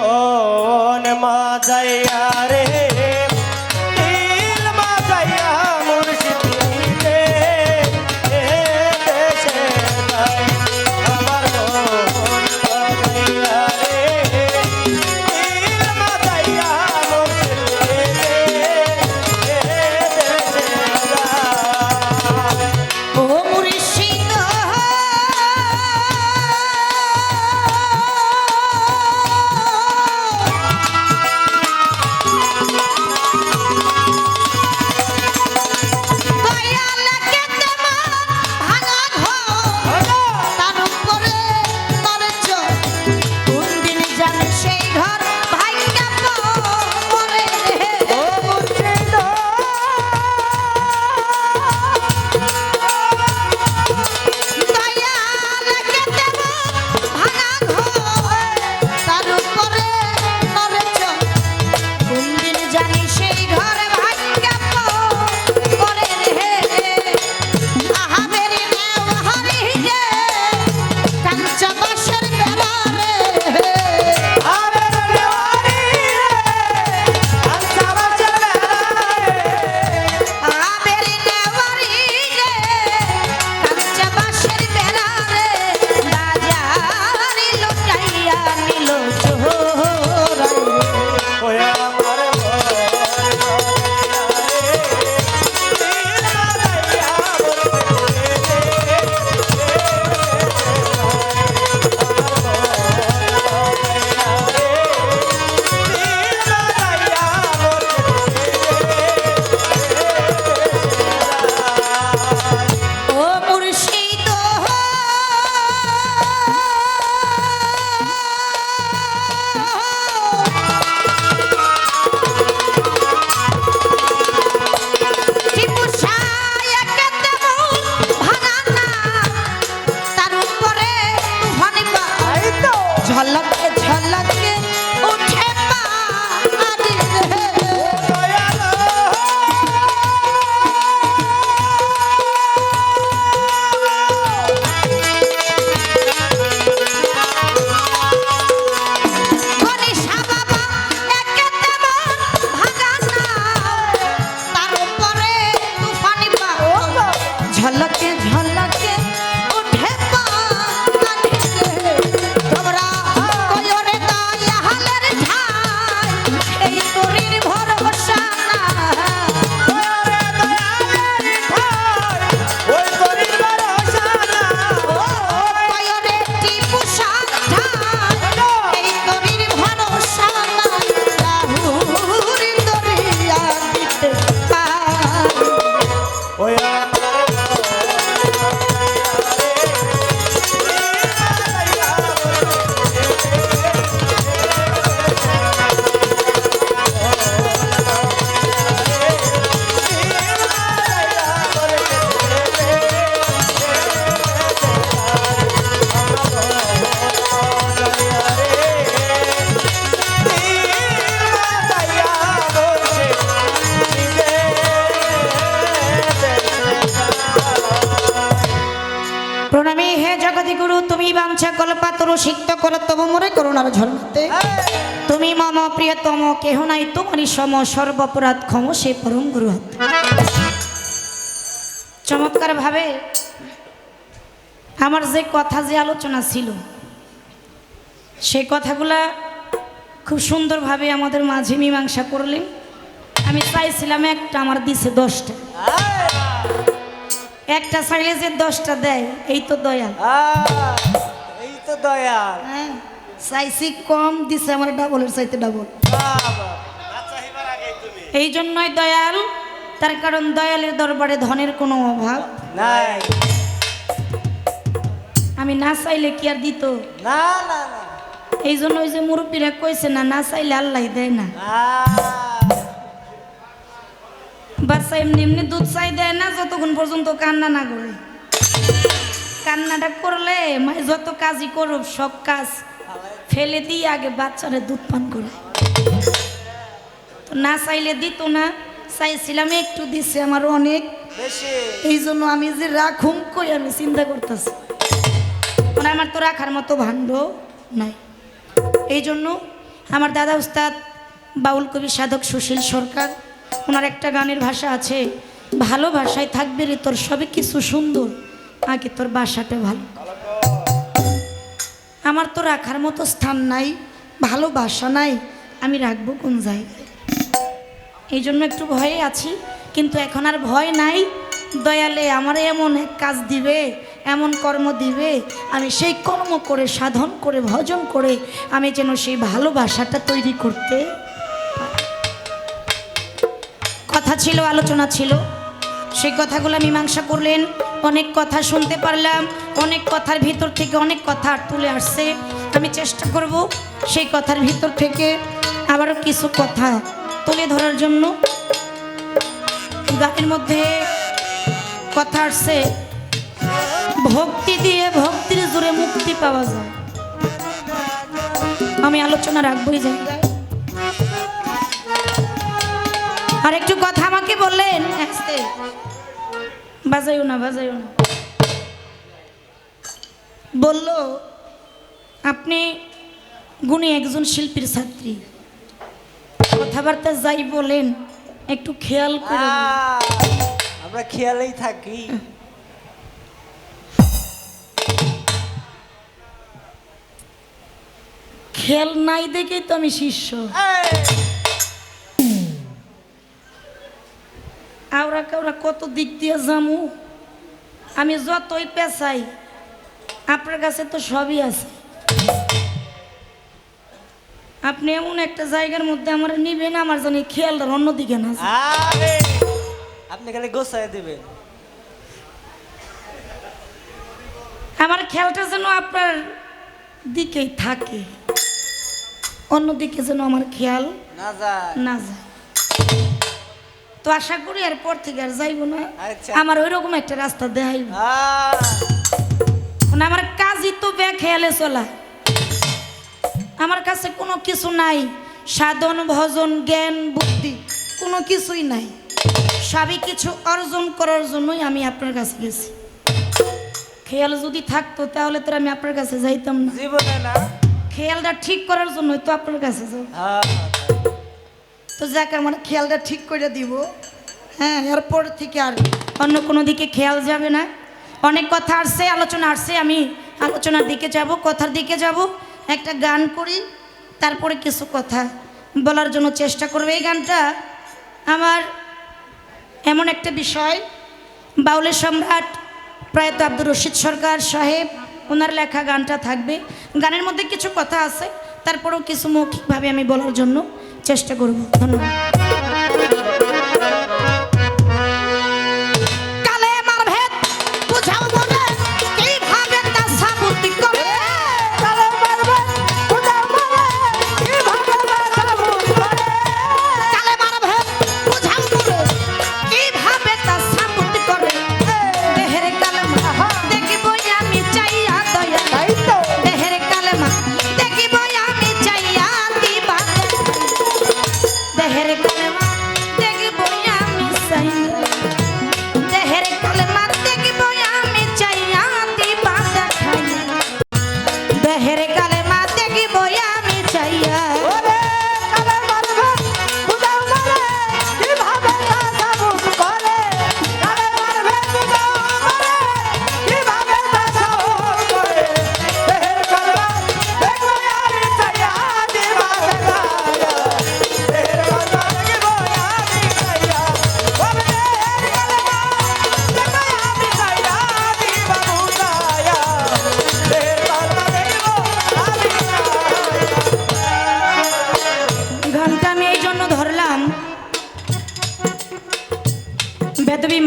মন মাজাইয়া রে মোরে করুণার ঝলমতে তুমি মম প্রিয়তম কেহ নাই তোমারই সম সর্বপরাধ ক্ষম সে পরম গুরু হাত। চমৎকার ভাবে আমার যে কথা যে আলোচনা ছিল সেই কথাগুলা খুব সুন্দরভাবে আমাদের মাঝে মীমাংসা করলেন। আমি চাইছিলাম একটা আমার দিছে দশটা। একটা চাইলে যে দশটা দেয় এই তো দয়াল। এই তো দয়াল। হ্যাঁ। চাইছি কম দিছে আমার ডাবলের চাইতে ডাবল এই জন্যই দয়াল তার কারণ দয়ালের দরবারে ধনের কোনো অভাব নাই। আমি না চাইলে কি আর দিত? না না না। এই জন্য ওই যে মুরব্বীরা কইছে না না চাইলে আল্লাহ দেয় না। বাচ্চা এমনি এমনি দুধ চাই দেয় না যতক্ষণ পর্যন্ত কান্না না করে। কান্নাটা করলে মাই যত কাজই করুক সব কাজ ফেলে দিয়ে আগে বাচ্চারা দুধ পান করে। তো না চাইলে দিত না চাইছিলাম একটু দিছে আমার অনেক। এই জন্য আমি যে রাখুম কই আমি চিন্তা করতেছি। মানে আমার তো রাখার মতো ভাণ্ড নাই। এই জন্য আমার দাদা উস্তাদ বাউল কবি সাধক সুশীল সরকার ওনার একটা গানের ভাষা আছে ভালো ভাষায় থাকবে রে তোর সবই কিছু সুন্দর আগে তোর বাসাটা ভালো আমার তো রাখার মতো স্থান নাই, ভালো বাসা নাই, আমি রাখব কোন জায়গায়? এই জন্য একটু ভয়ে আছি, কিন্তু এখন আর ভয় নাই। দয়ালে আমার এমন এক কাজ দিবে, এমন কর্ম দিবে, আমি সেই কর্ম করে, সাধন করে, ভজন করে, আমি যেন সেই ভালোবাসাটা তৈরি করতে কথা ছিল, আলোচনা ছিল। সেই কথাগুলো মীমাংসা করলেন। অনেক কথা শুনতে পারলাম, অনেক কথার ভিতর থেকে অনেক কথা তুলে আসছে। আমি চেষ্টা করব সেই কথার ভিতর থেকে আবারও কিছু কথা তুলে ধরার জন্য। গানের মধ্যে কথা আসছে, ভক্তি দিয়ে ভক্তির জোরে মুক্তি পাওয়া যায়। আমি আলোচনা রাখবই জায়গায় আর একটু কথা বললেন আস্তে বাজাইও না বাজাইও না। বলল আপনি গুণী একজন শিল্পীর ছাত্রী। কথাবার্তা যাই বলেন একটু খেয়াল করে আমরা খেয়ালেই থাকি। খেয়াল নাই দেখেই তো আমি শিষ্য। আওরা কাউরা কত দিক দিয়ে জামু আমি যতই পেঁচাই আপনার কাছে তো সবই আছে। আপনি এমন একটা জায়গার মধ্যে আমার নিবেন আমার জানি খেয়ালটা অন্যদিকে না। আপনি খালি গোছায় দিবেন। আমার খেয়ালটা যেন আপনার দিকেই থাকে। অন্যদিকে যেন আমার খেয়াল না যায়। না যায়। তো আশা করি আর পর থেকে আর যাইব না। আচ্ছা। আমার ওই রকম একটা রাস্তা দেখাইব। মানে আমার কাজই তো বে খেয়ালে চলা। আমার কাছে কোনো কিছু নাই। সাধন ভজন জ্ঞান বুদ্ধি কোনো কিছুই নাই। সবই কিছু অর্জন করার জন্যই আমি আপনার কাছে গেছি। খেয়াল যদি থাকতো তাহলে তো আমি আপনার কাছে যাইতাম না। জীবনে না। খেয়ালটা ঠিক করার জন্যই তো আপনার কাছে যাও হ্যাঁ, তো যাকে, আমার খেয়ালটা ঠিক করে দিব। হ্যাঁ এরপর থেকে আর অন্য কোনো দিকে খেয়াল যাবে না। অনেক কথা আসছে, আলোচনা আসছে, আমি আলোচনার দিকে যাব, কথার দিকে যাব। একটা গান করি, তারপরে কিছু কথা বলার জন্য চেষ্টা করবে। এই গানটা আমার এমন একটা বিষয়, বাউলের সম্রাট প্রয়াত আব্দুর রশিদ সরকার সাহেব, ওনার লেখা গানটা থাকবে। গানের মধ্যে কিছু কথা আছে, তারপরেও কিছু মৌখিকভাবে আমি বলার জন্য চেষ্টা করব। ধন্যবাদ।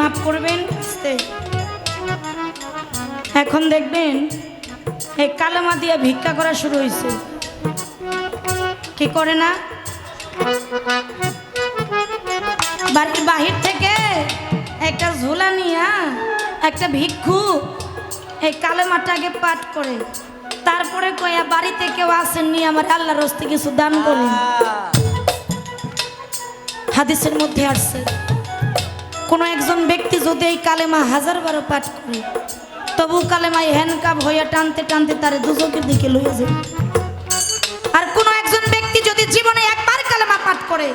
মাফ করবেন। আস্তে। এখন দেখবেন এই কালামা দিয়ে ভিক্ষা করা শুরু হয়েছে কি করে না? বাড়ির বাহির থেকে একটা ঝোলা নিয়া একটা ভিক্ষু এই কালেমাটা আগে পাঠ করে। তারপরে কয়া বাড়িতে কেউ আসেননি আমার আল্লাহ রস্তে কিছু দান করেন। হাদিসের মধ্যে আসছে। কোনো একজন ব্যক্তি যদি এই কালেমা হাজার বারো পাঠ করে, তবু কালেমায় হ্যান্ডকাপ হইয়া টানতে টানতে তার দুজকের দিকে লইয়া যায়। আর কোনো একজন ব্যক্তি যদি জীবনে একবার কালেমা পাঠ করে,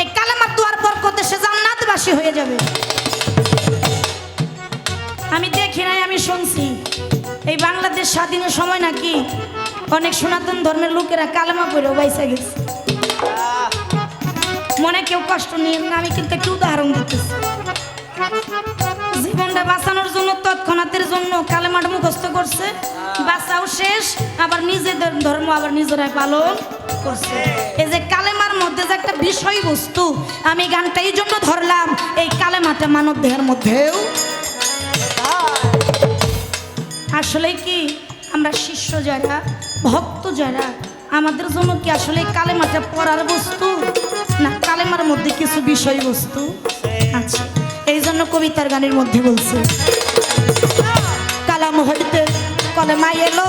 এই কালেমা তোয়ার পর কত সে জান্নাতবাসী হয়ে যাবে। আমি দেখি নাই, আমি শুনছি। এই বাংলাদেশ স্বাধীনের সময় নাকি অনেক সনাতন ধর্মের লোকেরা কালেমা পড়েও বাইসা গেছে। মনে কেউ কষ্ট নিয়ে না, আমি কিন্তু একটু উদাহরণ দিতেছি। জীবনটা বাঁচানোর জন্য তৎক্ষণাতের জন্য কালেমাট মুখস্থ করছে। হ্যাঁ। বাঁচাও শেষ আবার নিজেদের ধর্ম আবার নিজেরাই পালন করছে। হ্যাঁ। এই যে কালেমার মধ্যে যে একটা বিষয়বস্তু আমি গানটা এই জন্য ধরলাম এই কালেমাটা মানব দেহের মধ্যেও। আসলে কি আমরা শিষ্য যারা ভক্ত যারা আমাদের জন্য কি আসলে কালেমাটা পড়ার বস্তু? না কালেমার মধ্যে কিছু বিষয়বস্তু আচ্ছা এই জন্য কবিতার গানের মধ্যে বলছে কালাম হইতে কলে মাই এলো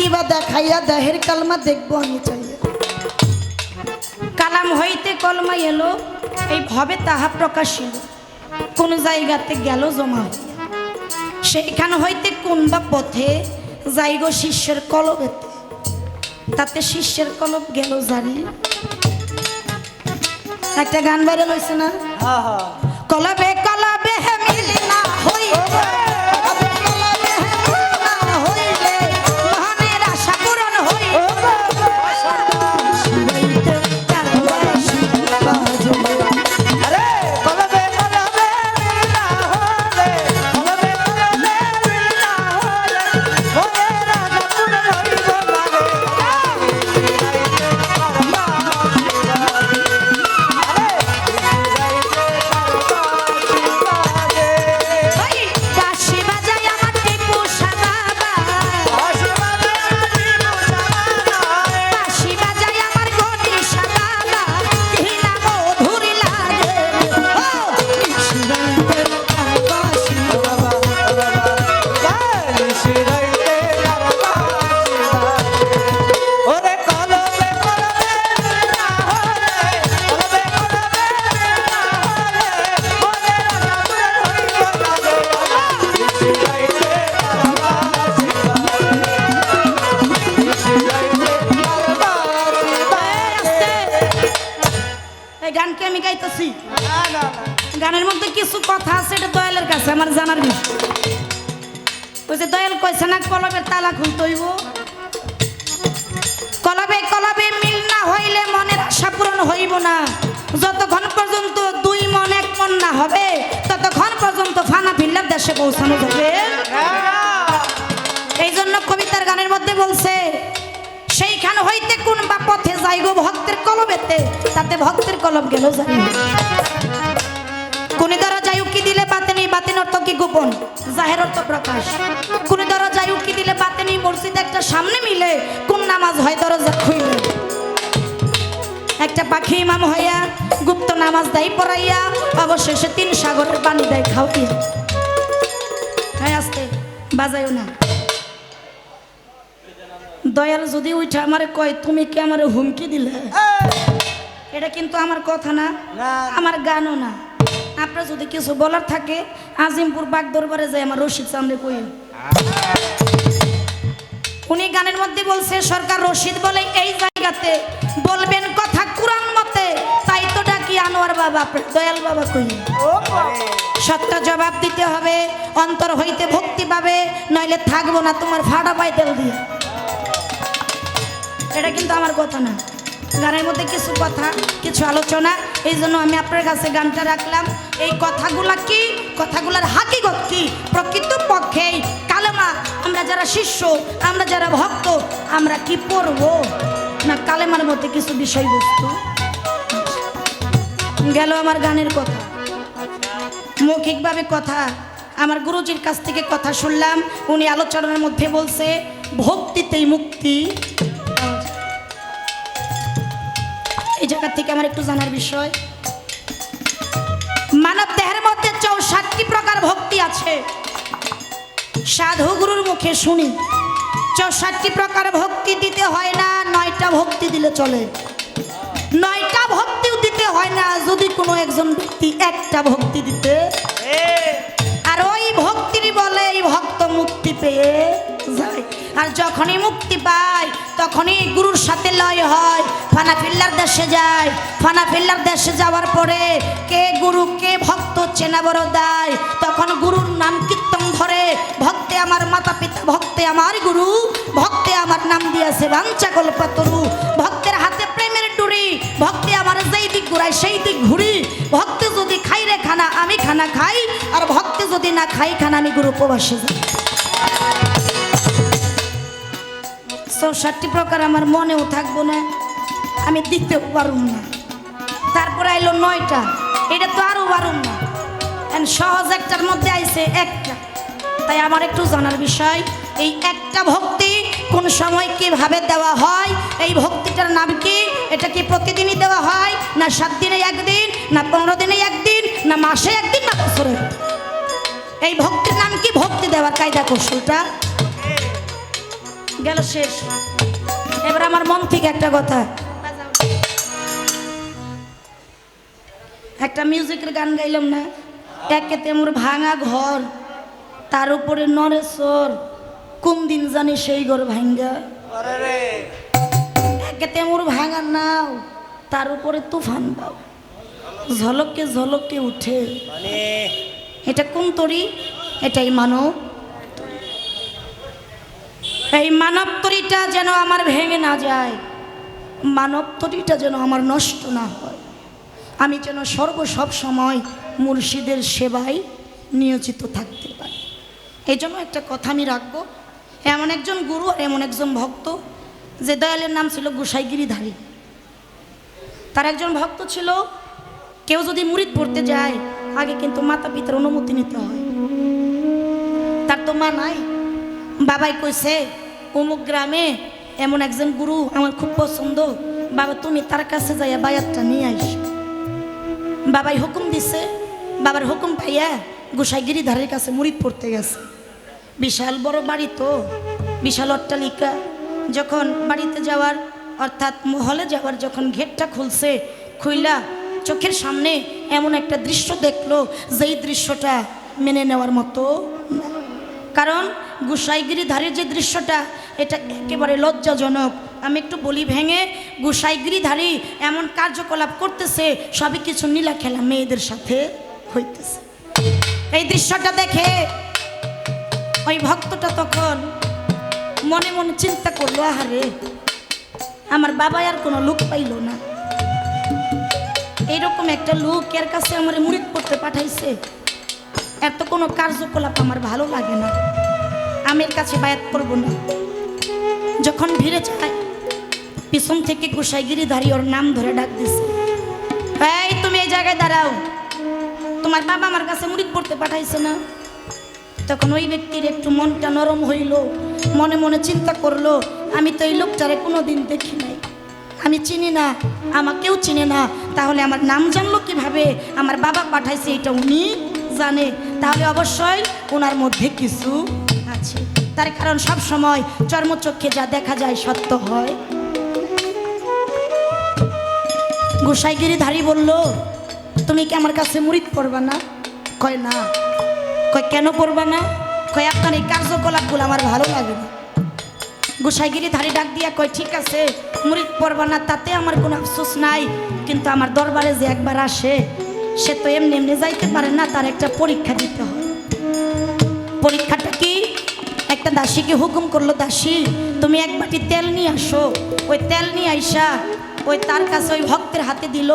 দিবা দেখাইয়া দেহের কালমা দেখব আমি চাইয়া। কালাম হইতে কলমা এলো এই ভবে তাহা প্রকাশিল। কোন জায়গাতে গেল জমা সেইখান হইতে কোন বা পথে যাইগো শিষ্যের কলবেতে তাতে শিষ্যের কলব গেল জানি। একটা গান বাইরে লইছে না? হ্যাঁ হ্যাঁ। কলবে কলবে গানের মধ্যে কিছু কথা আছে, এটা দয়ালের কাছে, আমার জানার বিষয়। ওই যে দয়াল কইছে না, কলবের তালা খুলতে হইব। কলবে কলবে মিল না হইলে মনের আশা পূরণ হইব না। যতক্ষণ পর্যন্ত দুই মন এক মন না হবে, ততক্ষণ পর্যন্ত ফানা ফিল্লার দেশে পৌঁছানো যাবে। এই জন্য কবিতার গানের মধ্যে বলছে, সেইখান হইতে কোন বা পথে যাইব ভক্তের কলবেতে, তাতে ভক্তের কলব গেল জানি কোন দ্বারা যাই উকি দিলে বাতে নেই বাতিন অর্থ কি গোপন? জাহের অর্থ প্রকাশ। কোন দ্বারা যাই উকি দিলে বাতে নেই মসজিদ একটা সামনে মিলে কোন নামাজ হয় দরজা খুইলে একটা পাখি ইমাম হইয়া গুপ্ত নামাজ দেয় পড়াইয়া অবশেষে তিন সাগরের পানি দেয় খাওয়াইয়া হ্যাঁ আসতে বাজাইও না। দয়াল যদি উঠে আমারে কয় তুমি কি আমারে হুমকি দিলে? এটা কিন্তু আমার কথা না। আমার গানও না। আপনার যদি কিছু বলার থাকে, আজিমপুর বাগ দরবারে যাই, আমার রশিদ সামনে কই উনি গানের মধ্যে বলছে, সরকার রশিদ বলে এই জায়গাতে বলবেন কথা কুরআন মতে, তাই তো ডাকি আনোয়ার বাবা, দয়াল বাবা কই সত্য জবাব দিতে হবে, অন্তর হইতে ভক্তি পাবে, নইলে থাকব না তোমার ফাটা পাই তেল দিয়ে। এটা কিন্তু আমার কথা না। গানের মধ্যে কিছু কথা, কিছু আলোচনা, এই জন্য আমি আপনার কাছে গানটা রাখলাম। এই কথাগুলা কি? কথাগুলার হাকিগত কি? প্রকৃত পক্ষে কালেমা, আমরা যারা শিষ্য, আমরা যারা ভক্ত, আমরা কি পড়ব? না, কালেমার মধ্যে কিছু বিষয়বস্তু? গেল আমার গানের কথা। মৌখিকভাবে কথা। আমার গুরুজির কাছ থেকে কথা শুনলাম। উনি আলোচনার মধ্যে বলছে, ভক্তিতেই মুক্তি। জায়গা থেকে আমার একটু জানার বিষয়। মানব দেহের মধ্যে চৌষট্টি প্রকার ভক্তি আছে। সাধু গুরুর মুখে শুনি। চৌষট্টি প্রকার ভক্তি দিতে হয় না নয়টা ভক্তি দিলে চলে। নয়টা ভক্তিও দিতে হয় না যদি কোনো একজন ব্যক্তি একটা ভক্তি দিতে। আর ওই ভক্তির বলে এই ভক্ত মুক্তি পেয়ে আর যখনই মুক্তি পায়, তখনই গুরুর সাথে লয় হয়। ফানা ফিল্লার দেশে যায়। ফানা ফিল্লার দেশে যাওয়ার পরে কে গুরু, কে ভক্ত চেনা বড় দেয়? তখন গুরুর নাম কীর্তন ধরে, ভক্তে আমার মাতা পিতা ভক্তে আমার গুরু, ভক্তে আমার নাম দিয়েছে বাঞ্চা কল্পতরু। ভক্তের হাতে প্রেমের ডুরি ভক্তে আমার যেই দিক ঘুরায় সেই দিক ঘুরি। ভক্তে যদি খাই রে খানা, আমি খানা খাই, আর ভক্তে যদি না খাই খানা, আমি গুরু উপবাসে যাই। চৌষট্টি প্রকার আমার মনেও থাকব না, আমি দিতেও পারুম না। তারপরে আইলো নয়টা, এটা তো আরও পারুম না। সহজ একটার মধ্যে আইছে একটা। তাই আমার একটু জানার বিষয়, এই একটা ভক্তি কোন সময় কীভাবে দেওয়া হয়, এই ভক্তিটার নাম কি, এটা কি প্রতিদিনই দেওয়া হয়, না সাত দিনে একদিন, না পনেরো দিনে একদিন, না মাসে একদিন, না বছরে? এই ভক্তির নাম কি? ভক্তি দেওয়ার কায়দা কৌশলটা গেল শেষ। এবার আমার মন থেকে একটা কথা। একটা মিউজিকের গান গাইলাম না? একে তেমুর ভাঙা ঘর তার উপরে নরেশ্বর কোন দিন জানি সেই ঘর ভাঙ্গা? একে তেমুর ভাঙা নাও তার উপরে তুফান দাও ঝলকে ঝলকে উঠে। এটা কোন তরি? এটাই মানব। এই মানব তরিটা যেন আমার ভেঙে না যায়। মানব তরিটা যেন আমার নষ্ট না হয়। আমি যেন সর্ব সব সময় মুর্শিদের সেবায় নিয়োজিত থাকতে পারি। এই জন্য একটা কথা আমি রাখব। এমন একজন গুরু আর এমন একজন ভক্ত, যে দয়ালের নাম ছিল গোসাইগিরিধারী তার একজন ভক্ত ছিল, কেউ যদি মুরিদ পড়তে যায়, আগে কিন্তু মাতা পিতার অনুমতি নিতে হয়। তার তো মা নাই, বাবাই কইছে অমুক গ্রামে এমন একজন গুরু আমার খুব পছন্দ। বাবা, তুমি তার কাছে যাইয়া বায়াতটা নিয়ে আইস। বাবাই হুকুম দিছে, বাবার হুকুম পাইয়া গোসাইগিরি ধারের কাছে মুড়ি পড়তে গেছে। বিশাল বড় বাড়ি তো, বিশাল অট্টালিকা। যখন বাড়িতে যাওয়ার, অর্থাৎ মহলে যাওয়ার যখন গেটটা খুলছে, খুইলা চোখের সামনে এমন একটা দৃশ্য দেখল, যেই দৃশ্যটা মেনে নেওয়ার মতো না। কারণ গুসাইগিরিধারের যে দৃশ্যটা, এটা একেবারে লজ্জাজনক। আমি একটু বলি ভেঙে গুসাইগিরিধারী এমন কার্যকলাপ করতেছে, সবই কিছু নীলা খেলা মেয়েদের সাথে হইতেছে। এই দৃশ্যটা দেখে ওই ভক্তটা তখন মনে মনে চিন্তা করল, আহারে, আমার বাবা আর কোনো লোক পাইল না। এইরকম একটা লোক এর কাছে আমার মুড়িদ করতে পাঠাইছে। এত কোনো কার্যকলাপ আমার ভালো লাগে না। আমি এর কাছে বায়াত করব না। যখন ভিড়ে যায়, পিছন থেকে গোসাইগিরি দাঁড়িয়ে ওর নাম ধরে ডাক দিছে। এই, তুমি এই জায়গায় দাঁড়াও। তোমার বাবা আমার কাছে মুড়িদ পড়তে পাঠাইছে না। তখন ওই ব্যক্তির একটু মনটা নরম হইল, মনে মনে চিন্তা করল, আমি তো এই লোকটারে কোনো দিন দেখি নাই। আমি চিনি না, আমাকেও চিনে না, তাহলে আমার নাম জানলো কীভাবে? আমার বাবা পাঠাইছে এটা উনি? জানে, তাহলে অবশ্যই ওনার মধ্যে কিছু আছে। তার কারণ সব সময় চর্মচক্ষে যা দেখা যায় সত্য হয়। গোসাইগিরিধারী বলল, তুমি কি আমার কাছে মুড়িদ করবা না? কয় না। কয়, কেন পড়বা না? কয়, আপনার এই কার্যকলাপগুলো আমার ভালো লাগে না। গোসাইগিরি ধারে ডাক দিয়া কয়, ঠিক আছে, মুরিদ পড়বা না, তাতে আমার কোনো আফসোস নাই, কিন্তু আমার দরবারে যে একবার আসে সে তো এমনি এমনি যাইতে পারে না, তার একটা পরীক্ষা দিতে হয়। পরীক্ষাটা কি? একটা দাসীকে হুকুম করল, দাসী, তুমি এক বাটি তেল নিয়ে আসো। ওই তেল নিয়ে আইসা ওই তার কাছে ওই ভক্তের হাতে দিল।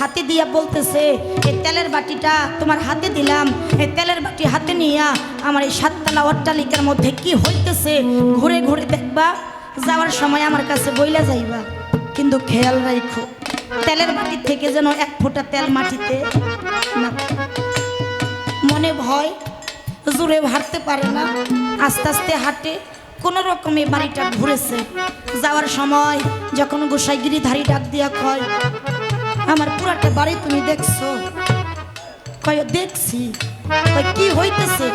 হাতে দিয়া বলতেছে, এই তেলের বাটিটা তোমার হাতে দিলাম। এই তেলের বাটি হাতে নিয়া আমার এই সাততলা অট্টালিকার মধ্যে কি হইতেছে, ঘুরে ঘুরে দেখবা, যাওয়ার সময় আমার কাছে বইলা যাইবা। কিন্তু খেয়াল রাখো তেলের বাটি থেকে যেন এক ফোঁটা তেল মাটিতে মনে ভয়, জোরে হাঁটতে পারে না। আস্তে আস্তে হাঁটে, কোনো রকমে বাড়িটা ঘুরেছে। যাওয়ার সময় যখন গোসাইগিরি ধারি ডাক দিয়া কয়, আমার পুরাটা বাড়ি তুমি দেখছ? কয়, দেখছি। কি হইতেছে?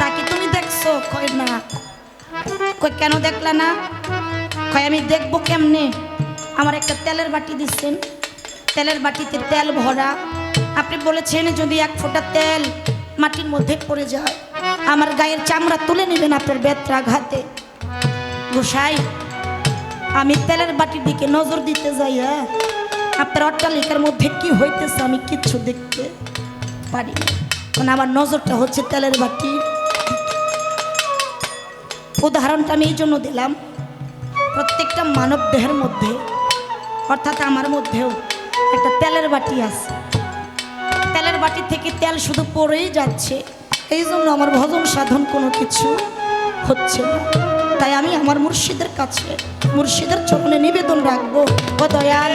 তাকে তুমি দেখছ? কয়, না। কয়, কেন দেখলা না? কয়, আমি দেখব কেমনে? আমার একটা তেলের বাটি দিচ্ছেন। তেলের বাটিতে তেল ভরা। আপনি বলেছেন যদি এক ফোঁটা তেল মাটির মধ্যে পড়ে যায়, আমার গায়ের চামড়া তুলে নেবেন আপনার বেত্রাঘাতে। গোসাই, আমি তেলের বাটির দিকে নজর দিতে যাই হ্যাঁ? আপনার অট্টালিকার মধ্যে কি হইতেছে আমি কিচ্ছু দেখতে পারি। কারণ আমার নজরটা হচ্ছে তেলের বাটি। উদাহরণটা আমি এই জন্য দিলাম, প্রত্যেকটা মানব দেহের মধ্যে অর্থাৎ আমার মধ্যেও একটা তেলের বাটি আছে। তেলের বাটি থেকে তেল শুধু পড়েই যাচ্ছে। এই জন্য আমার ভজন সাধন কোনো কিছু হচ্ছে না। তাই আমি আমার মুর্শিদের কাছে, মুর্শিদের চরণে নিবেদন রাখব, ও দয়াল,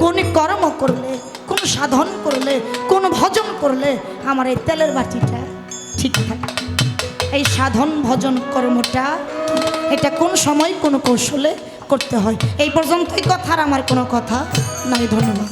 কোন কর্ম করলে, কোন সাধন করলে, কোন ভজন করলে আমার এই তেলের বাটিটা ঠিক থাকে। এই সাধন ভজন কর্মটা এটা কোন সময়, কোন কৌশলে করতে হয়? এই পর্যন্তই কথার, আমার কোনো কথা নাই, ধন্যবাদ।